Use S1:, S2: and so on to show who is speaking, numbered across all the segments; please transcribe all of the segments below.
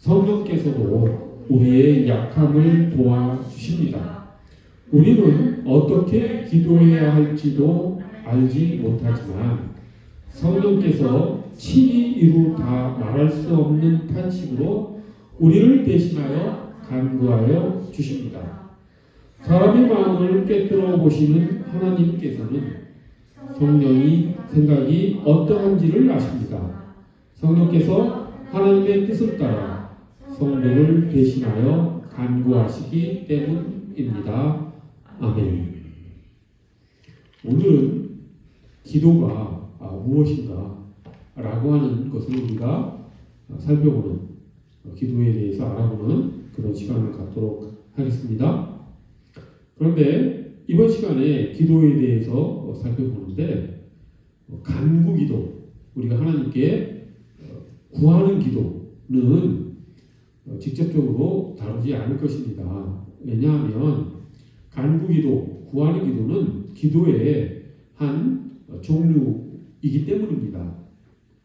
S1: 성령께서도 우리의 약함을 도와주십니다. 우리는 어떻게 기도해야 할지도 알지 못하지만 성령께서 친히 이루 다 말할 수 없는 탄식으로 우리를 대신하여 간구하여 주십니다. 사람의 마음을 꿰뚫어 보시는 하나님께서는 성령이 생각이 어떠한지를 아십니다. 성령께서 하나님의 뜻을 따라 성령을 대신하여 간구하시기 때문입니다. 아멘. 오늘은 기도가 아, 무엇인가 라고 하는 것을 우리가 살펴보는 어, 기도에 대해서 알아보는 그런 시간을 갖도록 하겠습니다. 그런데 이번 시간에 기도에 대해서 어, 살펴보는데 어, 간구 기도 우리가 하나님께 어, 구하는 기도는 어, 직접적으로 다루지 않을 것입니다. 왜냐하면 간구 기도, 구하는 기도는 기도의 한 어, 종류이기 때문입니다.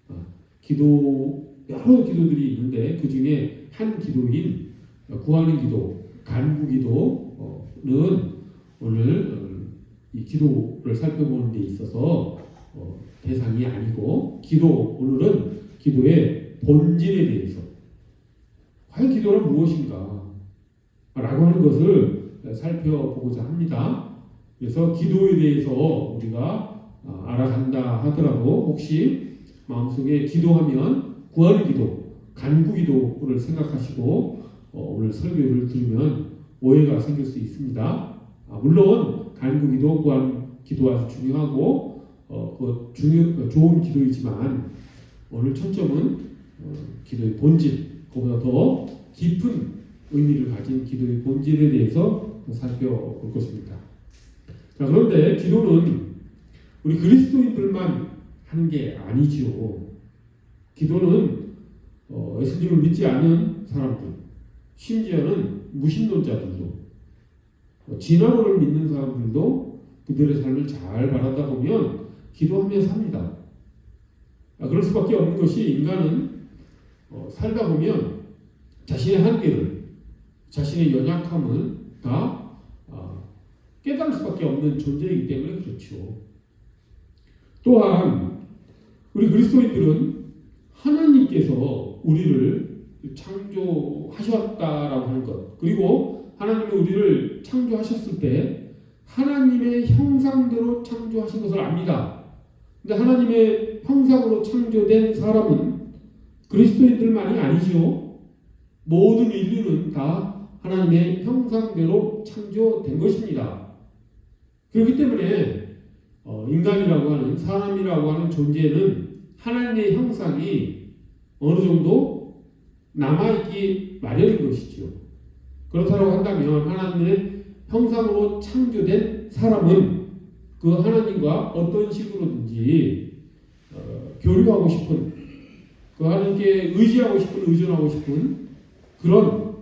S1: 어, 기도 여러 기도들이 있는데 그 중에 한 기도인 어, 구하는 기도, 간구 기도는 오늘 어, 이 기도를 살펴보는 데 있어서 어, 대상이 아니고 기도 오늘은 기도의 본질에 대해서 과연 기도는 무엇인가 라고 하는 것을 살펴보고자 합니다. 그래서 기도에 대해서 우리가 어, 알아간다 하더라도 혹시 마음속에 기도하면 구하는 기도, 간구 기도를 생각하시고 어, 오늘 설교를 들으면 오해가 생길 수 있습니다. 아, 물론 간구 기도, 구하는 기도 아주 중요하고 어, 그 중요 좋은 기도이지만 오늘 초점은 어, 기도의 본질, 그보다 더 깊은 의미를 가진 기도의 본질에 대해서 살펴볼 것입니다. 자, 그런데 기도는 우리 그리스도인들만 하는 게 아니지요. 기도는 어, 예수님을 믿지 않는 사람들, 심지어는 무신론자들도, 어, 진화론을 믿는 사람들도 그들의 삶을 잘 바라다 보면 기도하며 삽니다. 아, 그럴 수밖에 없는 것이 인간은 어, 살다 보면 자신의 한계를, 자신의 연약함을 다 아, 깨달을 수밖에 없는 존재이기 때문에 그렇죠. 또한 우리 그리스도인들은 하나님께서 우리를 창조하셨다라고 하는 것 그리고 하나님이 우리를 창조하셨을 때 하나님의 형상대로 창조하신 것을 압니다. 근데 하나님의 형상으로 창조된 사람은 그리스도인들만이 아니지요. 모든 인류는 다 하나님의 형상대로 창조된 것입니다. 그렇기 때문에 어, 인간이라고 하는 사람이라고 하는 존재는 하나님의 형상이 어느 정도 남아있기 마련인 것이지요. 그렇다고 한다면 하나님의 형상으로 창조된 사람은 그 하나님과 어떤 식으로든지 어, 교류하고 싶은 그 하나님께 의지하고 싶은 의존하고 싶은 그런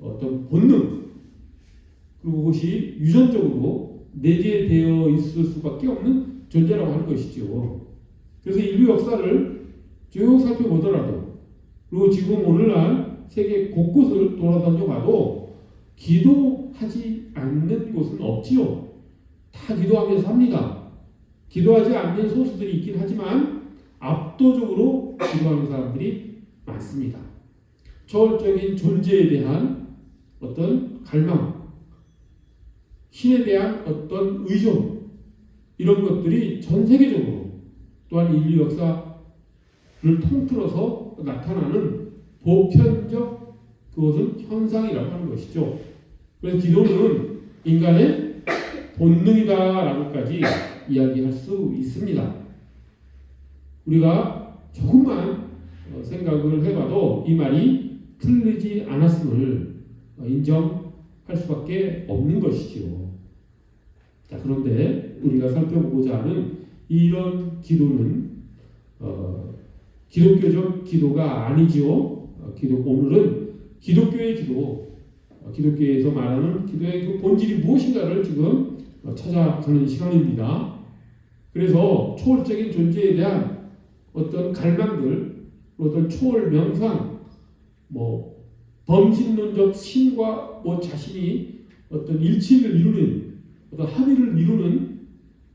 S1: 어떤 본능 그리고 그것이 유전적으로 내재되어 있을 수밖에 없는 존재라고 하는 것이죠. 그래서 인류 역사를 쭉 살펴보더라도 그리고 지금 오늘날 세계 곳곳을 돌아다녀 봐도 기도하지 않는 곳은 없지요. 다 기도하면서 삽니다. 기도하지 않는 소수들이 있긴 하지만 압도적으로 기도하는 사람들이 많습니다. 초월적인 존재에 대한 어떤 갈망, 신에 대한 어떤 의존, 이런 것들이 전 세계적으로 또한 인류 역사를 통틀어서 나타나는 보편적 그것은 현상이라고 하는 것이죠. 그래서 기도는 인간의 본능이다라고까지 이야기할 수 있습니다. 우리가 조금만 어, 생각을 해봐도 이 말이 틀리지 않았음을 어, 인정할 수밖에 없는 것이지요. 자, 그런데 우리가 살펴보고자 하는 이런 기도는 어, 기독교적 기도가 아니지요. 어, 기도 오늘은 기독교의 기도, 어, 기독교에서 말하는 기도의 그 본질이 무엇인가를 지금 어, 찾아가는 시간입니다. 그래서 초월적인 존재에 대한 어떤 갈망들, 어떤 초월 명상 뭐 범신론적 신과 뭐 자신이 어떤 일치를 이루는 어떤 합의를 이루는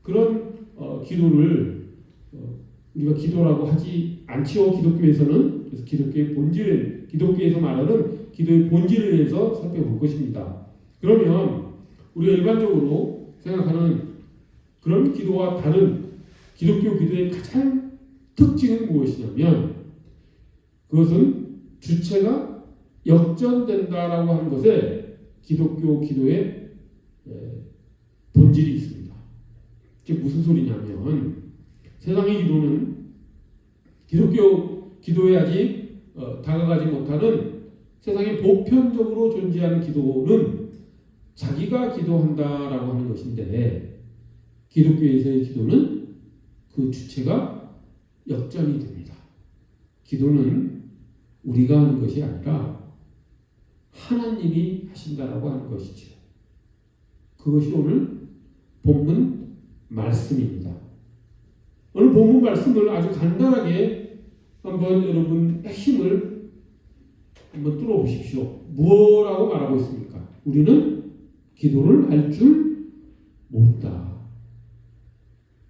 S1: 그런 어, 기도를 어, 우리가 기도라고 하지 않지요 기독교에서는 그래서 기독교의 본질을 기독교에서 말하는 기도의 본질에 대해서 살펴볼 것입니다. 그러면 우리가 일반적으로 생각하는 그런 기도와 다른 기독교 기도의 가장 특징은 무엇이냐면 그것은 주체가 역전된다라고 하는 것에 기독교 기도의 에, 본질이 있습니다. 이게 무슨 소리냐면 세상의 기도는 기독교 기도에 아직 어, 다가가지 못하는 세상에 보편적으로 존재하는 기도는 자기가 기도한다라고 하는 것인데 기독교에서의 기도는 그 주체가 역전이 됩니다. 기도는 우리가 하는 것이 아니라 하나님이 하신다라고 하는 것이죠. 그것이 오늘 본문 말씀입니다. 오늘 본문 말씀을 아주 간단하게 한번 여러분 핵심을 한번 뚫어보십시오. 무엇라고 말하고 있습니까? 우리는 기도를 할 줄 모른다.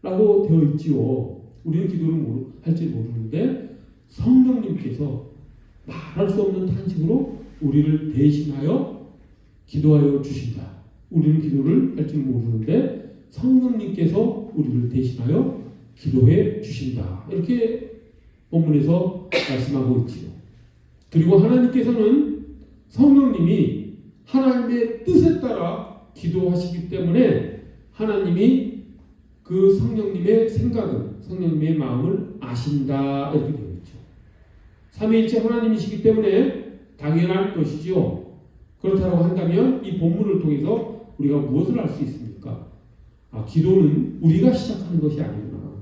S1: 라고 되어 있지요. 우리는 기도를 할 줄 모르는데 성령님께서 말할 수 없는 탄식으로 우리를 대신하여 기도하여 주신다. 우리는 기도를 할 줄 모르는데 성령님께서 우리를 대신하여 기도해 주신다. 이렇게 본문에서 말씀하고 있지요. 그리고 하나님께서는 성령님이 하나님의 뜻에 따라 기도하시기 때문에 하나님이 그 성령님의 생각을, 성령님의 마음을 아신다. 이렇게 있죠. 삼위일체 하나님이시기 때문에 당연한 것이지요. 그렇다고 한다면 이 본문을 통해서 우리가 무엇을 알 수 있습니까? 아, 기도는 우리가 시작하는 것이 아니구나.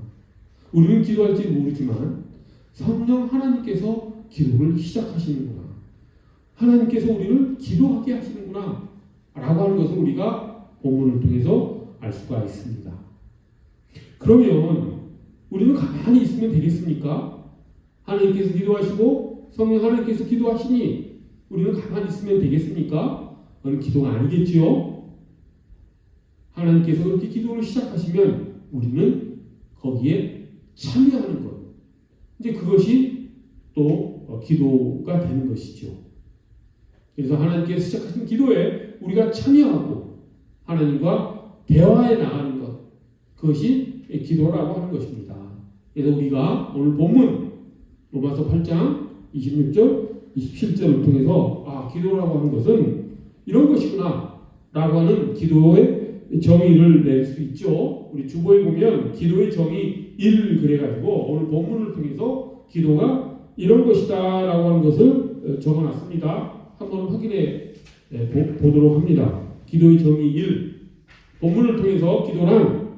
S1: 우리는 기도할지 모르지만 성령 하나님께서 기도를 시작하시는구나. 하나님께서 우리를 기도하게 하시는구나. 라고 하는 것을 우리가 본문을 통해서 알 수가 있습니다. 그러면 우리는 가만히 있으면 되겠습니까? 하나님께서 기도하시고 성령 하나님께서 기도하시니 우리는 가만히 있으면 되겠습니까? 그건 기도가 아니겠지요. 하나님께서 그렇게 기도를 시작하시면 우리는 거기에 참여하는 것. 이제 그것이 또 어, 기도가 되는 것이죠. 그래서 하나님께서 시작하신 기도에 우리가 참여하고 하나님과 대화에 나가는 것. 그것이 기도라고 하는 것입니다. 그래서 우리가 오늘 본문 로마서 8장 26절, 27절을 통해서 아 기도라고 하는 것은 이런 것이구나 라고 하는 기도의 정의를 낼 수 있죠. 우리 주보에 보면 기도의 정의 1 그래가지고 오늘 본문을 통해서 기도가 이런 것이다 라고 하는 것을 적어놨습니다. 한번 확인해 보도록 합니다. 기도의 정의 1 본문을 통해서 기도란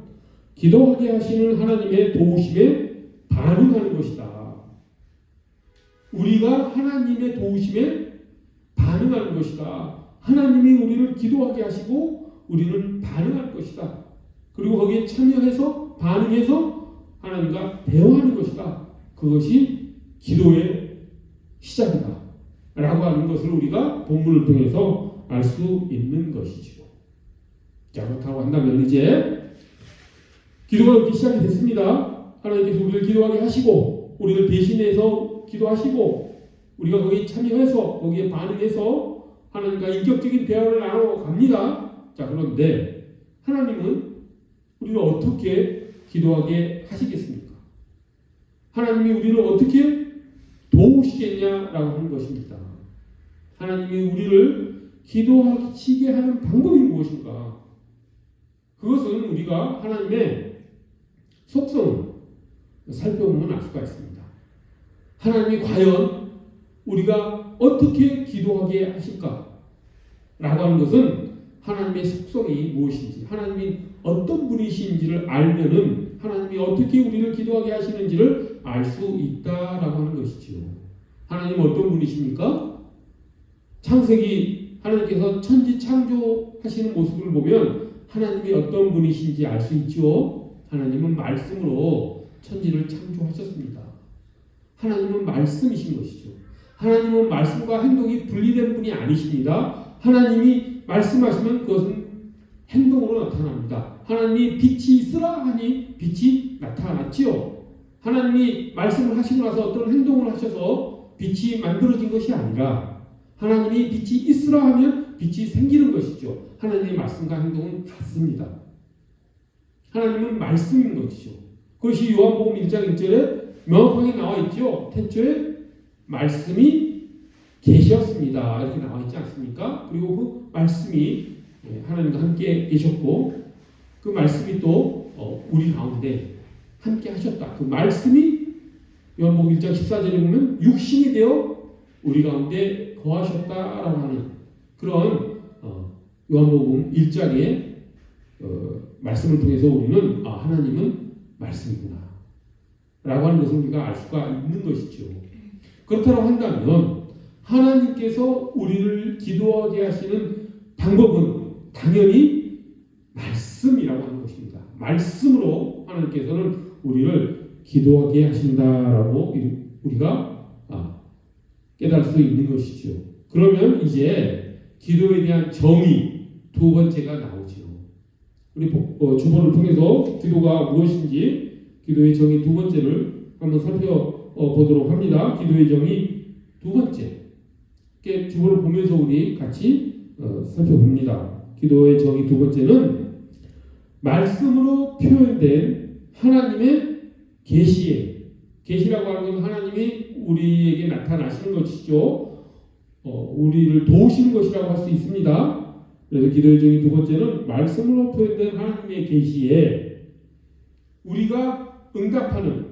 S1: 기도하게 하시는 하나님의 도우심에 반응하는 것이다. 우리가 하나님의 도우심에 반응하는 것이다. 하나님이 우리를 기도하게 하시고 우리는 반응할 것이다. 그리고 거기에 참여해서 반응해서 하나님과 대화하는 것이다. 그것이 기도의 시작이다. 라고 하는 것을 우리가 본문을 통해서 알 수 있는 것이죠. 자, 그렇다고 한다면 이제 기도가 이렇게 시작이 됐습니다. 하나님께서 우리를 기도하게 하시고 우리를 대신해서 기도하시고 우리가 거기에 참여해서 거기에 반응해서 하나님과 인격적인 대화를 나눠 갑니다. 자 그런데 하나님은 우리를 어떻게 기도하게 하시겠습니까? 하나님이 우리를 어떻게 도우시겠냐라고 하는 것입니다. 하나님이 우리를 기도하시게 하는 방법이 무엇인가? 그것은 우리가 하나님의 속성을 살펴보면 알 수가 있습니다. 하나님이 과연 우리가 어떻게 기도하게 하실까? 라고 하는 것은 하나님의 속성이 무엇인지, 하나님이 어떤 분이신지를 알면은 하나님이 어떻게 우리를 기도하게 하시는지를 알 수 있다라고 하는 것이지요. 하나님 어떤 분이십니까? 창세기 하나님께서 천지 창조하시는 모습을 보면 하나님이 어떤 분이신지 알 수 있죠. 하나님은 말씀으로 천지를 창조하셨습니다. 하나님은 말씀이신 것이죠. 하나님은 말씀과 행동이 분리된 분이 아니십니다. 하나님이 말씀하시면 그것은 행동으로 나타납니다. 하나님이 빛이 있으라 하니 빛이 나타났지요. 하나님이 말씀을 하시고 나서 어떤 행동을 하셔서 빛이 만들어진 것이 아니라 하나님이 빛이 있으라 하면 빛이 생기는 것이죠. 하나님의 말씀과 행동은 같습니다. 하나님은 말씀인 것이죠. 그것이 요한복음 1장 1절에 명확하게 나와 있죠. 태초에 말씀이 계셨습니다. 이렇게 나와 있지 않습니까? 그리고 그 말씀이 예, 하나님과 함께 계셨고 그 말씀이 또 어, 우리 가운데 함께 하셨다. 그 말씀이 요한복음 1장 14절에 보면 육신이 되어 우리 가운데 거하셨다라고 하는 그런 어, 요한복음 1장의 어, 말씀을 통해서 우리는 아, 하나님은 말씀이구나 라고 하는 것을 우리가 알 수가 있는 것이죠. 그렇다고 한다면 하나님께서 우리를 기도하게 하시는 방법은 당연히 말씀이라고 하는 것입니다. 말씀으로 하나님께서는 우리를 기도하게 하신다라고 우리가 아, 깨달을 수 있는 것이죠. 그러면 이제 기도에 대한 정의 두 번째가 나오죠. 우리 어, 주보를 통해서 기도가 무엇인지 기도의 정의 두 번째를 한번 살펴보도록 합니다. 기도의 정의 두 번째. 주보를 보면서 우리 같이 어, 살펴봅니다. 기도의 정의 두 번째는 말씀으로 표현된 하나님의 계시에 계시라고 하는 것은 하나님이 우리에게 나타나시는 것이죠. 어, 우리를 도우시는 것이라고 할 수 있습니다. 그래서 기도의 정의 두 번째는 말씀으로 표현된 하나님의 계시에 우리가 응답하는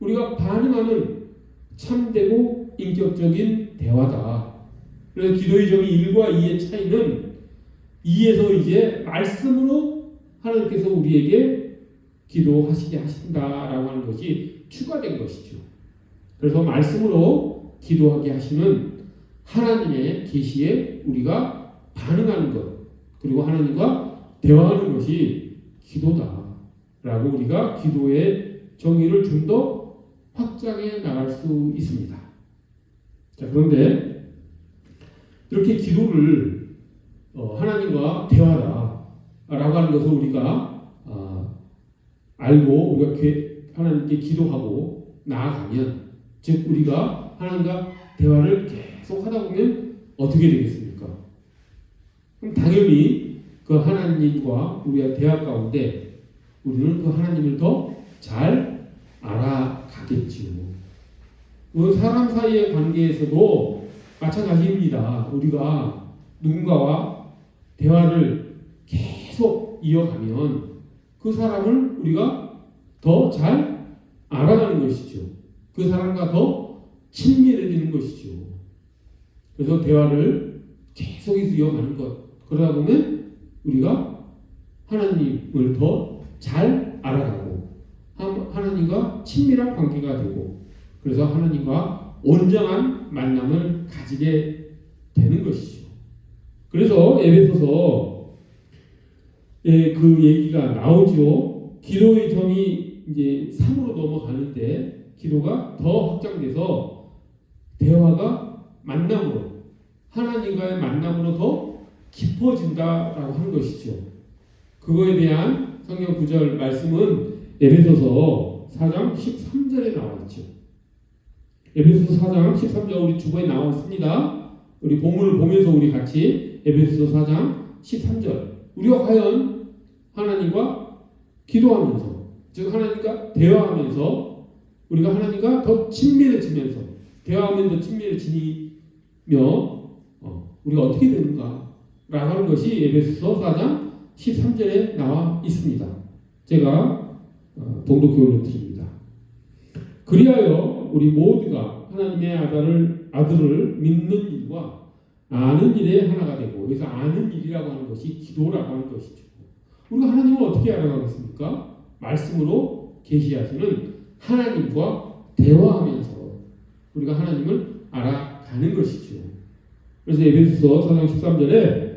S1: 우리가 반응하는 참되고 인격적인 대화다. 그래서 기도의 정의 1과 2의 차이는 2에서 이제 말씀으로 하나님께서 우리에게 기도하시게 하신다라고 하는 것이 추가된 것이죠. 그래서 말씀으로 기도하게 하시는 하나님의 계시에 우리가 반응하는 것 그리고 하나님과 대화하는 것이 기도다라고 우리가 기도의 정의를 좀 더 확장해 나갈 수 있습니다. 자 그런데 이렇게 기도를 어, 하나님과 대화다라고 하는 것을 우리가 어, 알고 우리가 하나님께 기도하고 나아가면 즉 우리가 하나님과 대화를 계속 하다 보면 어떻게 되겠습니까? 그럼 당연히 그 하나님과 우리가 대화 가운데 우리는 그 하나님을 더 잘 알아가겠지요. 그 사람 사이의 관계에서도 마찬가지입니다. 우리가 누군가와 대화를 계속 이어가면 그 사람을 우리가 더 잘 알아가는 것이죠. 그 사람과 더 친밀해지는 것이죠. 그래서 대화를 계속 이어가는 것. 그러다 보면 우리가 하나님을 더 잘 알아가고 하나님과 친밀한 관계가 되고 그래서 하나님과 온전한 만남을 가지게 되는 것이죠. 그래서 에베소서 그 얘기가 나오죠. 기도의 점이 이제 3으로 넘어가는데 기도가 더 확장돼서 대화가 만남으로 하나님과의 만남으로 더 깊어진다라고 하는 것이죠. 그거에 대한 성경 구절 말씀은 에베소서 4장 13절에 나와 있죠. 에베소서 4장 13절 우리 주보에 나와 있습니다. 우리 본문을 보면서 우리 같이 에베소서 4장 13절 우리가 과연 하나님과 기도하면서 즉 하나님과 대화하면서 우리가 하나님과 더 친밀해지면서 대화하면 더 친밀해지며 어, 우리가 어떻게 되는가 라고 하는 것이 에베소서 4장 13절에 나와 있습니다. 제가 어, 동독 교훈을 드립니다. 그리하여 우리 모두가 하나님의 아들을, 아들을 믿는 일과 아는 일에 하나가 되고 여기서 아는 일이라고 하는 것이 기도라고 하는 것이죠. 우리가 하나님을 어떻게 알아가겠습니까? 말씀으로 계시하시는 하나님과 대화하면서 우리가 하나님을 알아가는 것이죠. 그래서 에베소서 4장 13절에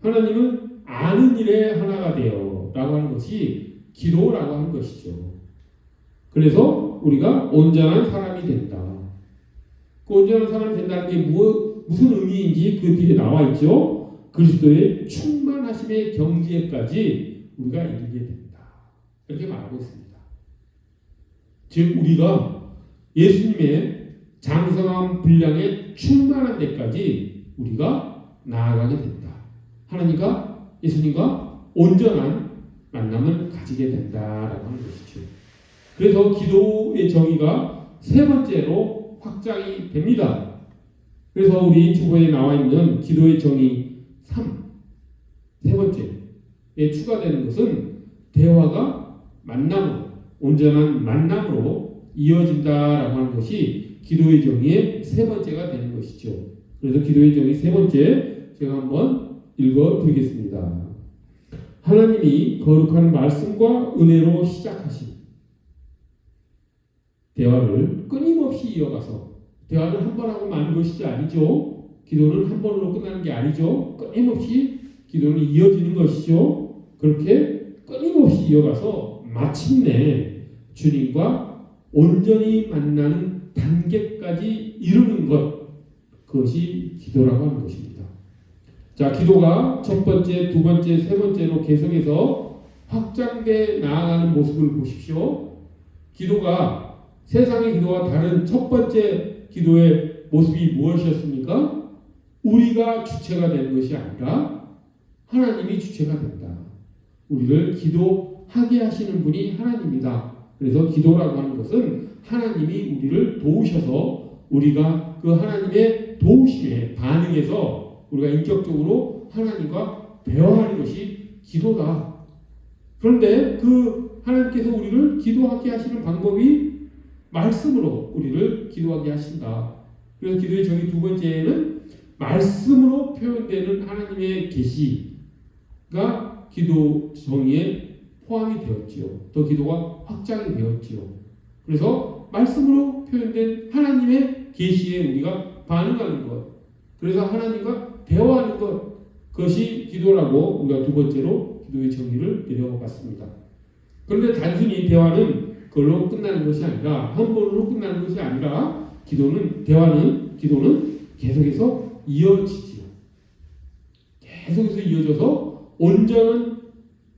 S1: 하나님은 아는 일에 하나가 되어 라고 하는 것이 기도라고 하는 것이죠. 그래서 우리가 온전한 사람이 된다. 그 온전한 사람이 된다는 게 무, 무슨 의미인지 그 뒤에 나와 있죠. 그리스도의 충만하심의 경지에까지 우리가 이르게 된다. 이렇게 말하고 있습니다. 즉 우리가 예수님의 장성한 분량에 충만한 데까지 우리가 나아가게 된다. 하나님과 예수님과 온전한 만남을 가지게 된다라고 하는 것이죠. 그래서 기도의 정의가 세 번째로 확장이 됩니다. 그래서 우리 주보에 나와 있는 기도의 정의 3, 세 번째에 추가되는 것은 대화가 만남으로, 온전한 만남으로 이어진다라고 하는 것이 기도의 정의의 세 번째가 되는 것이죠. 그래서 기도의 정의 세 번째 제가 한번 읽어 드리겠습니다. 하나님이 거룩한 말씀과 은혜로 시작하신 대화를 끊임없이 이어가서 대화를 한 번 하고 마는 것이지 아니죠. 기도는 한 번으로 끝나는 게 아니죠. 끊임없이 기도는 이어지는 것이죠. 그렇게 끊임없이 이어가서 마침내 주님과 온전히 만나는 단계까지 이루는 것 그것이 기도라고 하는 것입니다. 자, 기도가 첫 번째, 두 번째, 세 번째로 계속해서 확장돼 나아가는 모습을 보십시오. 기도가 세상의 기도와 다른 첫 번째 기도의 모습이 무엇이었습니까? 우리가 주체가 되는 것이 아니라 하나님이 주체가 된다. 우리를 기도하게 하시는 분이 하나님이다. 그래서 기도라고 하는 것은 하나님이 우리를 도우셔서 우리가 그 하나님의 도우심에 반응해서 우리가 인격적으로 하나님과 대화하는 것이 기도다. 그런데 그 하나님께서 우리를 기도하게 하시는 방법이 말씀으로 우리를 기도하게 하신다. 그래서 기도의 정의 두 번째는 말씀으로 표현되는 하나님의 계시가 기도 정의에 포함이 되었지요. 더 기도가 확장이 되었지요. 그래서 말씀으로 표현된 하나님의 계시에 우리가 반응하는 것. 그래서 하나님과 대화하는 것. 그것이 기도라고 우리가 두 번째로 기도의 정의를 내려봤습니다. 그런데 단순히 대화는 그걸로 끝나는 것이 아니라 한 번으로 끝나는 것이 아니라 기도는 대화는 기도는 계속해서 이어지지요. 계속해서 이어져서 온전한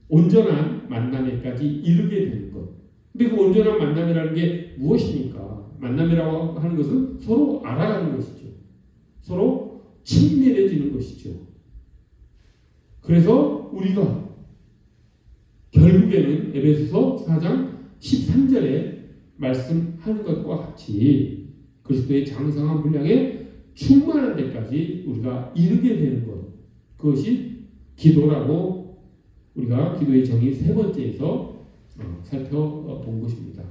S1: 온전한 만남에까지 이르게 되는 것. 근데 그 온전한 만남이라는 게 무엇입니까? 만남이라고 하는 것은 서로 알아가는 것이죠. 서로 친밀해지는 것이죠. 그래서 우리가 결국에는 에베소서 4장 13절에 말씀하는 것과 같이 그리스도의 장성한 분량에 충만한 데까지 우리가 이르게 되는 것. 그것이 기도라고 우리가 기도의 정의 세 번째에서 어, 살펴본 것입니다.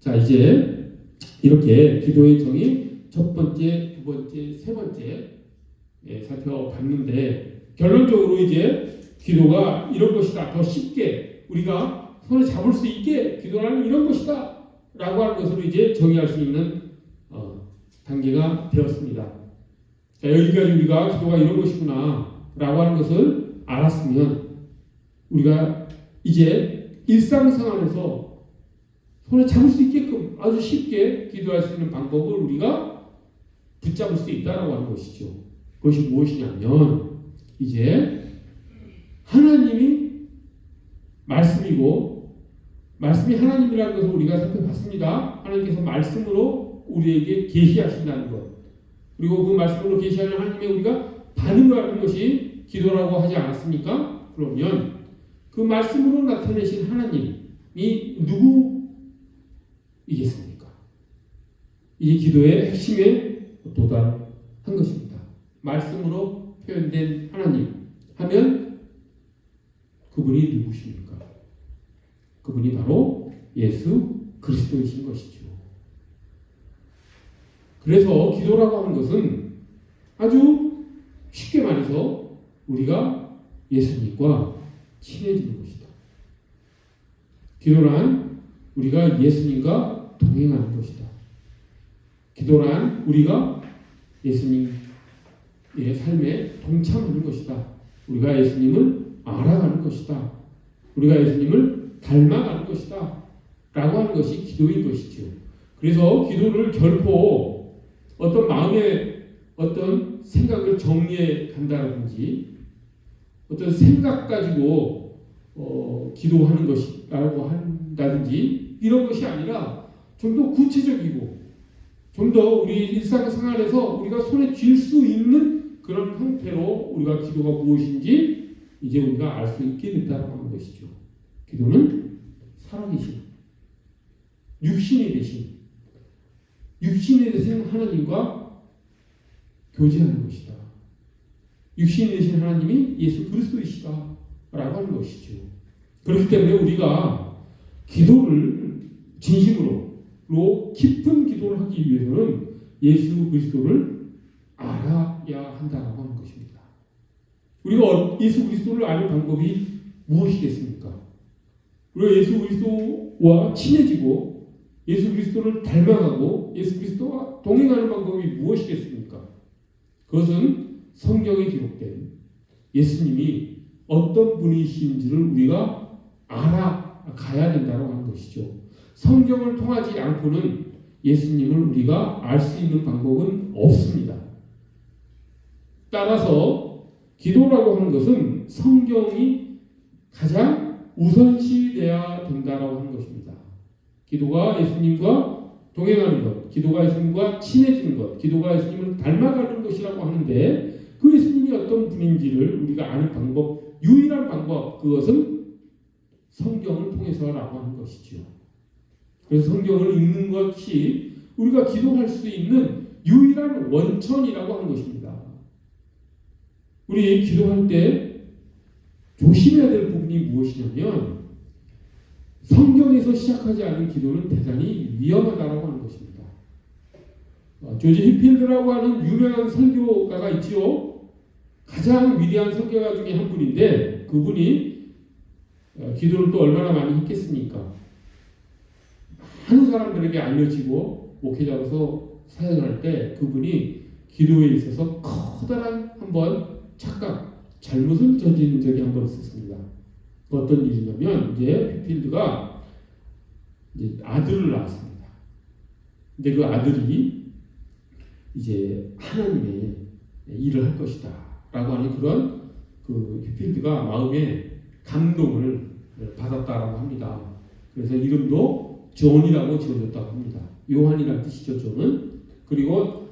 S1: 자, 이제 이렇게 기도의 정의 첫 번째, 두 번째, 세 번째 예, 살펴봤는데 결론적으로 이제 기도가 이런 것이다. 더 쉽게 우리가 손에 잡을 수 있게 기도라는 이런 것이다. 라고 하는 것으로 이제 정의할 수 있는 어, 단계가 되었습니다. 자, 여기까지 우리가 기도가 이런 것이구나. 라고 하는 것을 알았으면 우리가 이제 일상생활에서 손에 잡을 수 있게끔 아주 쉽게 기도할 수 있는 방법을 우리가 붙잡을 수 있다라고 하는 것이죠. 그것이 무엇이냐면 이제 하나님이 말씀이고 말씀이 하나님이라는 것을 우리가 살펴봤습니다. 하나님께서 말씀으로 우리에게 계시하신다는 것. 그리고 그 말씀으로 계시하는 하나님의 우리가 반응을 하는 것이 기도라고 하지 않았습니까? 그러면 그 말씀으로 나타내신 하나님이 누구이겠습니까? 이 기도의 핵심에 도달한 것입니다. 말씀으로 표현된 하나님 하면 그분이 누구십니까? 그분이 바로 예수 그리스도이신 것이죠. 그래서 기도라고 하는 것은 아주 쉽게 말해서 우리가 예수님과 친해지는 것이다. 기도란 우리가 예수님과 동행하는 것이다. 기도란 우리가 예수님의 삶에 동참하는 것이다. 우리가 예수님을 알아가는 것이다. 우리가 예수님을 닮아가는 것이다. 라고 하는 것이 기도인 것이죠. 그래서 기도를 결코 어떤 마음의 어떤 생각을 정리해 간다든지 어떤 생각 가지고 어, 기도하는 것이라고 한다든지 이런 것이 아니라 좀 더 구체적이고 좀 더 우리 일상생활에서 우리가 손에 쥘 수 있는 그런 형태로 우리가 기도가 무엇인지 이제 우리가 알 수 있게 됐다고 하는 것이죠. 기도는 살아계신 육신이 되신 육신이 되신 하나님과 교제하는 것이다. 육신이 되신 하나님이 예수 그리스도이시다 라고 하는 것이죠. 그렇기 때문에 우리가 기도를 진심으로 깊은 기도를 하기 위해서는 예수 그리스도를 알아야 한다라고 하는 것입니다. 우리가 예수 그리스도를 아는 방법이 무엇이겠습니까? 우리가 예수 그리스도와 친해지고 예수 그리스도를 닮아가고 예수 그리스도와 동행하는 방법이 무엇이겠습니까? 그것은 성경에 기록된 예수님이 어떤 분이신지를 우리가 알아가야 된다고 하는 것이죠. 성경을 통하지 않고는 예수님을 우리가 알 수 있는 방법은 없습니다. 따라서 기도라고 하는 것은 성경이 가장 우선시돼야 된다라고 하는 것입니다. 기도가 예수님과 동행하는 것, 기도가 예수님과 친해지는 것, 기도가 예수님을 닮아가는 것이라고 하는데 그 예수님이 어떤 분인지를 우리가 아는 방법, 유일한 방법, 그것은 성경을 통해서라고 하는 것이죠. 그래서 성경을 읽는 것이 우리가 기도할 수 있는 유일한 원천이라고 하는 것입니다. 우리 기도할 때 조심해야 될 부분이 무엇이냐면 성경에서 시작하지 않은 기도는 대단히 위험하다고 하는 것입니다. 어, 조지 히필드라고 하는 유명한 설교가가 있지요. 가장 위대한 설교가 중에 한 분인데 그분이 어, 기도를 또 얼마나 많이 했겠습니까? 많은 사람들에게 알려지고 목회자로서 사역할 때 그분이 기도에 있어서 커다란 한번 착각, 잘못을 저지른 적이 한 번 있었습니다. 어떤 일이냐면 이제 필드가 이제 아들을 낳았습니다. 근데 그 아들이 이제 하나님의 일을 할 것이다 라고 하는 그런 그 휴필드가 마음에 감동을 받았다라고 합니다. 그래서 이름도 존이라고 지어졌다고 합니다. 요한이라는 뜻이죠, 존은. 그리고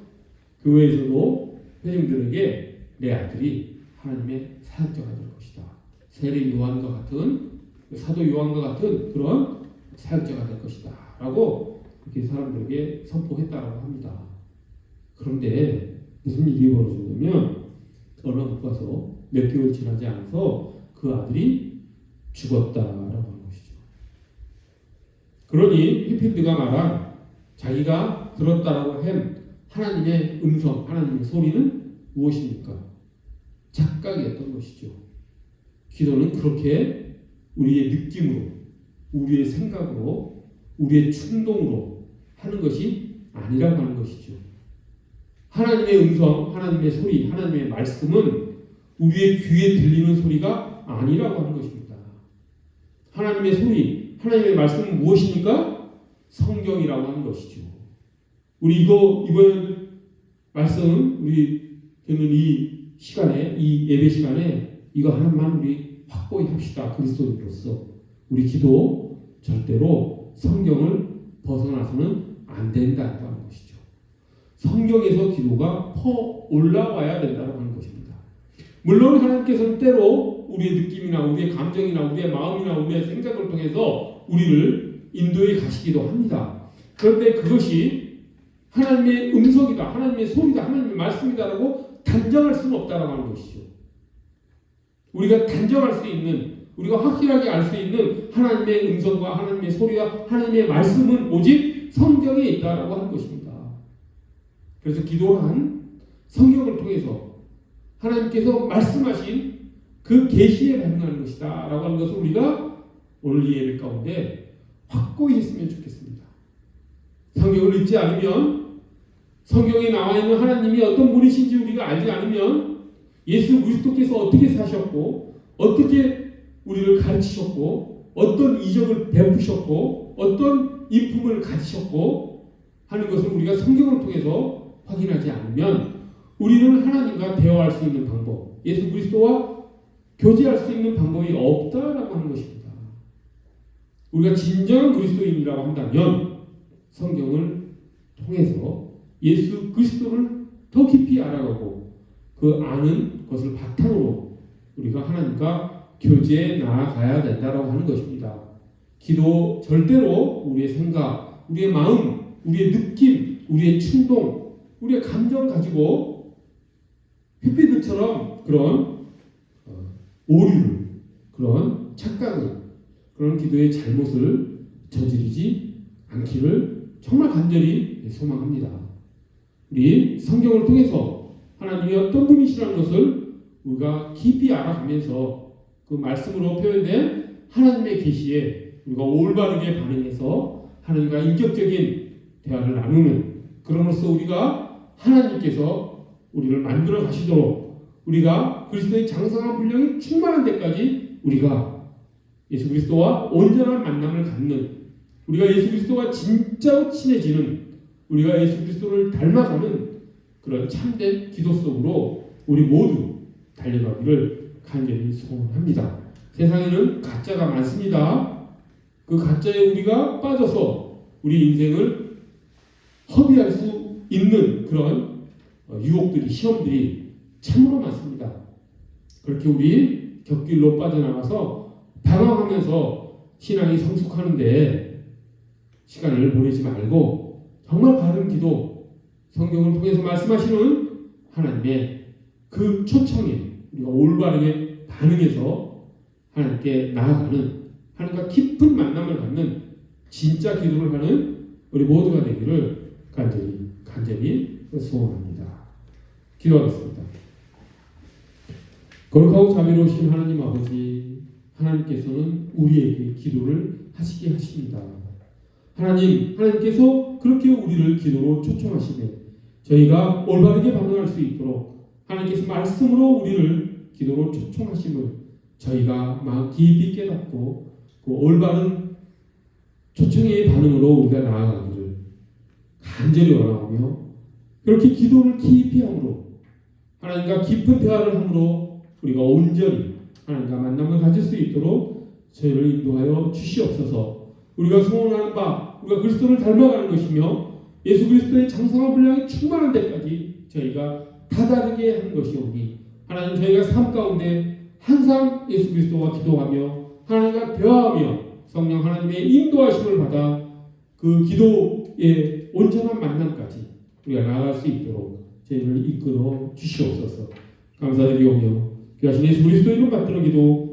S1: 교회에서도 회중들에게 내 아들이 하나님의 사역자가 될 것이다. 세례 요한과 같은 사도 요한과 같은 그런 사역자가 될 것이다. 라고 그렇게 사람들에게 선포했다라고 합니다. 그런데 무슨 일이 벌어졌냐면 얼마 못 가서 몇 개월 지나지 않아서 그 아들이 죽었다라고. 그러니 히필드가 말한 자기가 들었다라고 한 하나님의 음성, 하나님의 소리는 무엇입니까? 착각이었던 것이죠. 기도는 그렇게 우리의 느낌으로, 우리의 생각으로, 우리의 충동으로 하는 것이 아니라고 하는 것이죠. 하나님의 음성, 하나님의 소리, 하나님의 말씀은 우리의 귀에 들리는 소리가 아니라고 하는 것입니다. 하나님의 소리, 하나님의 말씀은 무엇입니까? 성경이라고 하는 것이죠. 우리 이거 이번 말씀 우리 듣는 이 시간에 이 예배 시간에 이거 하나만 우리 확고히 합시다 그리스도인으로서 우리 기도 절대로 성경을 벗어나서는 안 된다는 것이죠. 성경에서 기도가 퍼 올라와야 된다고 하는 것입니다. 물론 하나님께서는 때로 우리의 느낌이나 우리의 감정이나 우리의 마음이나 우리의 생각을 통해서 우리를 인도해 가시기도 합니다. 그런데 그것이 하나님의 음성이다, 하나님의 소리다, 하나님의 말씀이다라고 단정할 수는 없다라고 하는 것이죠. 우리가 단정할 수 있는, 우리가 확실하게 알 수 있는 하나님의 음성과 하나님의 소리와 하나님의 말씀은 오직 성경에 있다라고 하는 것입니다. 그래서 기도한 성경을 통해서 하나님께서 말씀하신 그 계시에 반응하는 것이다라고 하는 것을 우리가 오늘 이 예배 가운데 확고히 했으면 좋겠습니다. 성경을 읽지 않으면 성경에 나와 있는 하나님이 어떤 분이신지 우리가 알지 않으면 예수 그리스도께서 어떻게 사셨고 어떻게 우리를 가르치셨고 어떤 이적을 베푸셨고 어떤 인품을 가지셨고 하는 것을 우리가 성경을 통해서 확인하지 않으면 우리는 하나님과 대화할 수 있는 방법, 예수 그리스도와 교제할 수 있는 방법이 없다라고 하는 것입니다. 우리가 진정한 그리스도인이라고 한다면 성경을 통해서 예수 그리스도를 더 깊이 알아가고 그 아는 것을 바탕으로 우리가 하나님과 교제에 나아가야 된다라고 하는 것입니다. 기도 절대로 우리의 생각, 우리의 마음, 우리의 느낌, 우리의 충동, 우리의 감정 가지고 햇빛들처럼 그런 어, 오류를 그런 착각을 그런 기도의 잘못을 저지르지 않기를 정말 간절히 소망합니다. 우리 성경을 통해서 하나님이 어떤 분이시라는 것을 우리가 깊이 알아가면서 그 말씀으로 표현된 하나님의 계시에 우리가 올바르게 반응해서 하나님과 인격적인 대화를 나누는 그럼으로써 우리가 하나님께서 우리를 만들어 가시도록 우리가 그리스도의 장성한 분량이 충만한 데까지 우리가 예수 그리스도와 온전한 만남을 갖는 우리가 예수 그리스도와 진짜로 친해지는 우리가 예수 그리스도를 닮아가는 그런 참된 기도 속으로 우리 모두 달려가기를 간절히 소원합니다. 세상에는 가짜가 많습니다. 그 가짜에 우리가 빠져서 우리 인생을 허비할 수 있는 그런 어, 유혹들이 시험들이 참으로 많습니다. 그렇게 우리 곁길로 빠져나가서 방황하면서 신앙이 성숙하는데 시간을 보내지 말고 정말 바른 기도 성경을 통해서 말씀하시는 하나님의 그 초청에 우리가 올바르게 반응해서 하나님께 나아가는 하나님과 깊은 만남을 갖는 진짜 기도를 하는 우리 모두가 되기를 간절히 간절히 소원합니다. 기도하겠습니다. 거룩하고 자비로우신 하나님 아버지 하나님께서는 우리에게 기도를 하시게 하십니다. 하나님 하나님께서 그렇게 우리를 기도로 초청하시되 저희가 올바르게 반응할 수 있도록 하나님께서 말씀으로 우리를 기도로 초청하심을 저희가 마음 깊이 깨닫고 그 올바른 초청의 반응으로 우리가 나아가기를 간절히 원하오며 그렇게 기도를 깊이 함으로 하나님과 깊은 대화를 함으로 우리가 온전히 하나님과 만남을 가질 수 있도록 저희를 인도하여 주시옵소서. 우리가 소원하는 바 우리가 그리스도를 닮아가는 것이며 예수 그리스도의 장성한 분량이 충만한 데까지 저희가 다다르게 하는 것이오니 하나님 저희가 삶 가운데 항상 예수 그리스도와 기도하며 하나님과 대화하며 성령 하나님의 인도하심을 받아 그 기도의 온전한 만남까지 우리가 나아갈 수 있도록 저희를 이끌어 주시옵소서. 감사드리오며 귀하신 예수 그리스도 이름 받들어 기도